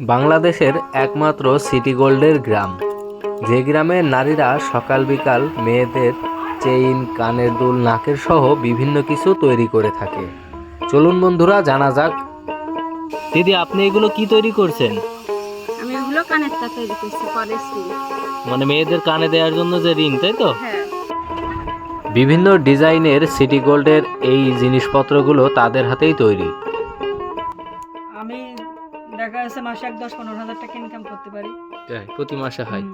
বাংলাদেশের একমাত্র সিটি গোল্ডের গ্রাম। যে গ্রামের নারীরা সকাল বিকাল মেয়েদের চেইন কানের দুল নাকের সহ বিভিন্ন কিছু তৈরি করে থাকে। চলুন বন্ধুরা জানা যাক। দিদি আপনি এগুলো কি তৈরি করছেন? আমি কানেরটা তৈরি করছি করেছি মানে মেয়েদের কানে দেওয়ার জন্য যে রিং তাই তো? হ্যাঁ। বিভিন্ন ডিজাইনের সিটি গোল্ডের এই জিনিসপত্রগুলো তাদের হাতেই তৈরি। আমি দেখা যাচ্ছে মাসে এক দশ পনেরো হাজার টাকা ইনকাম করতে পারি। প্রতি মাসে হয়।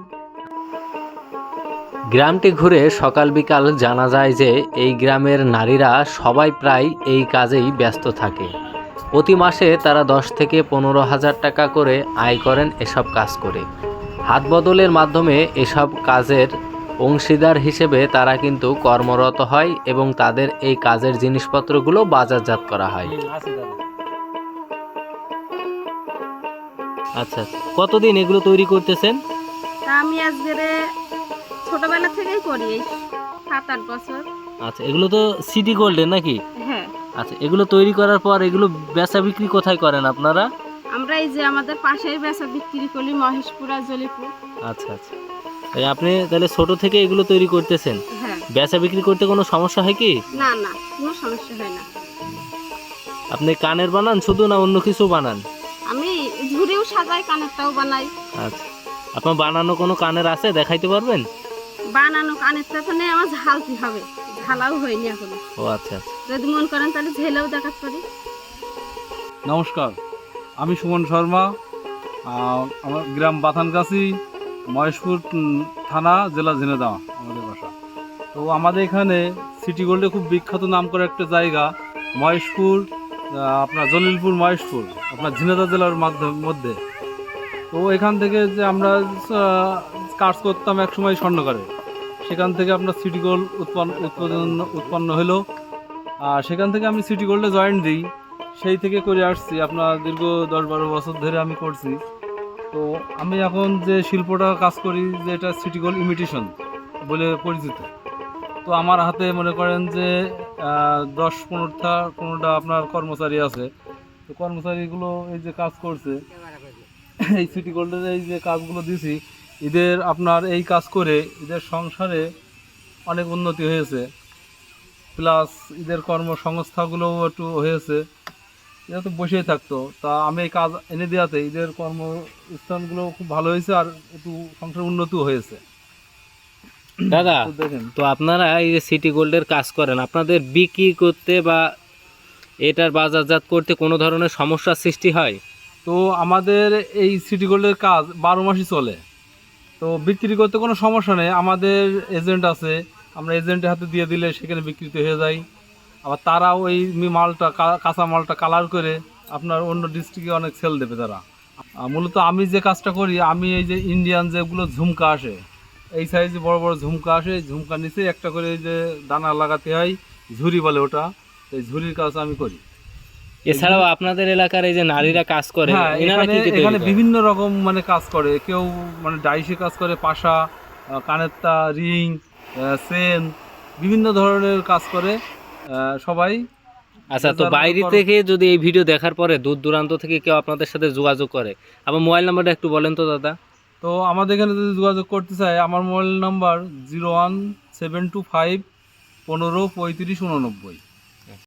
গ্রামটি ঘুরে সকাল বিকাল জানা যায় যে এই গ্রামের নারীরা সবাই প্রায় এই কাজেই ব্যস্ত থাকে। প্রতি মাসে তারা দশ থেকে পনেরো হাজার টাকা করে আয় করেন এসব কাজ করে। হাত বদলের মাধ্যমে এসব কাজের অংশীদার হিসেবে তারা কিন্তু কর্মরত হয় এবং তাদের এই কাজের জিনিসপত্রগুলো বাজারজাত করা হয়। আচ্ছা কতদিন এগুলো তৈরি করতেছেন? আমি আজকে ছোটবেলা থেকেই করি এই সাত আট বছর। আচ্ছা এগুলো তো সিটি গোল্ডের নাকি? হ্যাঁ। আচ্ছা এগুলো তৈরি করার পর এগুলো বেচা বিক্রি কোথায় করেন আপনারা? আমরা এই যে আমাদের পাশেই বেচা বিক্রি করি মহেশপুর জলিপুর। আচ্ছা আচ্ছা। এই আপনি তাহলে ছোট থেকে এগুলো তৈরি করতেছেন? হ্যাঁ। বেচা বিক্রি করতে কোনো সমস্যা হয় কি? না না কোনো সমস্যা হয় না। আপনি কানের বানান শুধু না অন্য কিছু বানান? সাজাই কানেরটাও বানাই। আচ্ছা। আপনার বানানো কোনো কানের আছে? দেখাইতে পারবেন? বানানো কানেরটা তো নেই আমার ঝালতে হবে। ঝালাও হয়নি এখনও। ও আচ্ছা আচ্ছা। যদি মন করেন তাহলে ঝেলেও দেখাতে পারি। নমস্কার আমি সুমন শর্মা আমার গ্রাম বাথানগাছি মহেশপুর থানা জেলা ঝিনেদা আমাদের বাসা। তো আমাদের এখানে সিটি গোল্ডে খুব বিখ্যাত নাম করা একটা জায়গা মহেশপুর আপনার জলিলপুর মহেশপুর, আপনার ঝিনেদা জেলার মধ্যে। তো এখান থেকে যে আমরা কাজ করতাম একসময় স্বর্ণকারে। সেখান থেকে আপনার সিটি গোল্ড উৎপন্ন উৎপাদন উৎপন্ন হলো। আর সেখান থেকে আমি সিটি গোল্ডে জয়েন দিই। সেই থেকে করে আসছি। আপনার দীর্ঘ দশ বারো বছর ধরে আমি করছি। তো আমি এখন যে শিল্পটা কাজ করি যে এটা সিটি গোল্ড ইমিটেশন বলে পরিচিত। তো আমার হাতে মনে করেন যে দশ পনেরোটা পনেরোটা আপনার কর্মচারী আছে। তো কর্মচারীগুলো এই যে কাজ করছে, এই সিটি গোল্ডের এই যে কাজগুলো দিছি, এদের আপনার এই কাজ করে এদের সংসারে অনেক উন্নতি হয়েছে। প্লাস এদের কর্মসংস্থাগুলোও একটু হয়েছে। এরা তো বসেই থাকতো। তা আমি এই কাজ এনে দেওয়াতে এদের কর্মস্থানগুলো খুব ভালো হয়েছে আর একটু সংসার উন্নতিও হয়েছে। দাদা তো তো আপনারা এই যে সিটি গোল্ডের কাজ করেন আপনাদের বিক্রি করতে বা এটার বাজারজাত করতে কোনো ধরনের সমস্যার সৃষ্টি হয়? তো আমাদের এই সিটি গোল্ডের কাজ বারো মাসই চলে। তো বিক্রি করতে কোনো সমস্যা নেই। আমাদের এজেন্ট আছে আমরা এজেন্টের হাতে দিয়ে দিলে সেখানে বিক্রিত হয়ে যায়। আবার তারাও ওই মালটা কাঁচা মালটা কালার করে আপনার অন্য ডিস্ট্রিক্টে অনেক সেল দেবে তারা। মূলত আমি যে কাজটা করি আমি এই যে ইন্ডিয়ান যেগুলো ঝুমকা আসে এই সাইজে বড় বড় ঝুমকা আসে ঝুমকা নিচে একটা করে যে দানা লাগাতে হয় ঝুরি বলে ওটা। এই ঝুরির কাজ আমি করি। এছাড়াও আপনাদের এলাকার এই যে নারীরা কাজ করে হ্যাঁ এখানে? বিভিন্ন রকম মানে কাজ করে। কেউ মানে ডাইসে কাজ করে পাশা কানেরটা রিং সেন বিভিন্ন ধরনের কাজ করে সবাই। আচ্ছা তো বাইরে থেকে যদি এই ভিডিও দেখার পরে দূর দূরান্ত থেকে কেউ আপনাদের সাথে যোগাযোগ করে আমার মোবাইল নাম্বারটা একটু বলেন তো দাদা। তো আমাদের এখানে যদি যোগাযোগ করতে চায়, আমার mobile number zero one seven two five পনেরো পঁয়ত্রিশ উননব্বই।